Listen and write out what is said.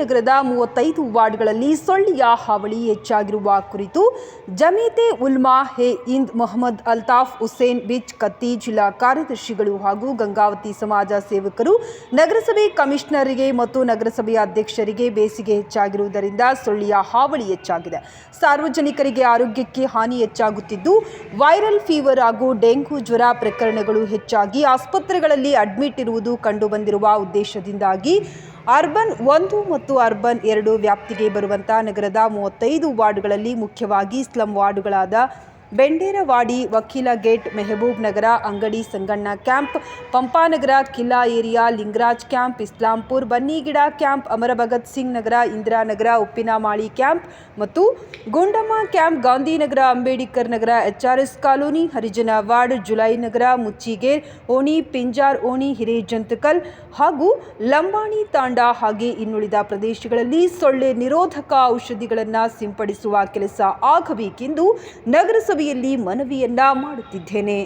ನಗರದ ಮೂವತ್ತೈದು ವಾರ್ಡ್ಗಳಲ್ಲಿ ಸೊಳ್ಳೆಯ ಹಾವಳಿ ಹೆಚ್ಚಾಗಿರುವ ಕುರಿತು ಜಮೀತೆ ಉಲ್ಮಾ, ಹೆ ಇಂದ್ ಮೊಹಮ್ಮದ್ ಅಲ್ತಾಫ್ ಹುಸೇನ್, ಬಿಚ್ ಕತ್ತಿ ಜಿಲ್ಲಾ ಕಾರ್ಯದರ್ಶಿಗಳು ಹಾಗೂ ಗಂಗಾವತಿ ಸಮಾಜ ಸೇವಕರು ನಗರಸಭೆ ಕಮಿಷನರಿಗೆ ಮತ್ತು ನಗರಸಭೆಯ ಅಧ್ಯಕ್ಷರಿಗೆ ಬೇಸಿಗೆ ಹೆಚ್ಚಾಗಿರುವುದರಿಂದ ಸೊಳ್ಳೆಯ ಹಾವಳಿ ಹೆಚ್ಚಾಗಿದೆ. ಸಾರ್ವಜನಿಕರಿಗೆ ಆರೋಗ್ಯಕ್ಕೆ ಹಾನಿ ಹೆಚ್ಚಾಗುತ್ತಿದ್ದು, ವೈರಲ್ ಫೀವರ್ ಹಾಗೂ ಡೆಂಗು ಜ್ವರ ಪ್ರಕರಣಗಳು ಹೆಚ್ಚಾಗಿ ಆಸ್ಪತ್ರೆಗಳಲ್ಲಿ ಅಡ್ಮಿಟ್ ಇರುವುದು ಕಂಡುಬಂದಿರುವ ಉದ್ದೇಶದಿಂದಾಗಿ ಅರ್ಬನ್ ಒಂದು ಮತ್ತು ಅರ್ಬನ್ ಎರಡು ವ್ಯಾಪ್ತಿಗೆ ಬರುವಂಥ ನಗರದ ಮೂವತ್ತೈದು ವಾರ್ಡ್ಗಳಲ್ಲಿ ಮುಖ್ಯವಾಗಿ ಸ್ಲಂ ವಾರ್ಡ್ಗಳಾದ ಬೆಂಡೇರವಾಡಿ ವಕೀಲ gate Mehboob Nagar Angadi Sanganna camp, Pampanagar Killa area, Lingaraj camp, Islampur, Bannigida camp Amara Bhagat Singh Nagar, Indiranagar, Uppinamali camp ಮತ್ತು Gundamma camp, Gandhinagar, Ambedkar Nagar HRS colony Harijana ward July Nagar Mucchiger ಓಣಿ, ಪಿಂಜಾರ್, ಓಣಿ, ಹಿರೇಜಂತಕಲ್ ಹಾಗೂ ಲಂಬಾಣಿ ತಾಂಡ ಹಾಗೆ ಇನ್ನುಳಿದ ಪ್ರದೇಶಗಳಲ್ಲಿ ಸೊಳ್ಳೆ ನಿರೋಧಕ ಔಷಧಿಗಳನ್ನು ಸಿಂಪಡಿಸುವ ಕೆಲಸ ಆಗಬೇಕೆಂದು ನಗರಸಭೆಯಲ್ಲಿ ಮನವಿಯನ್ನ ಮಾಡುತ್ತಿದ್ದೇನೆ.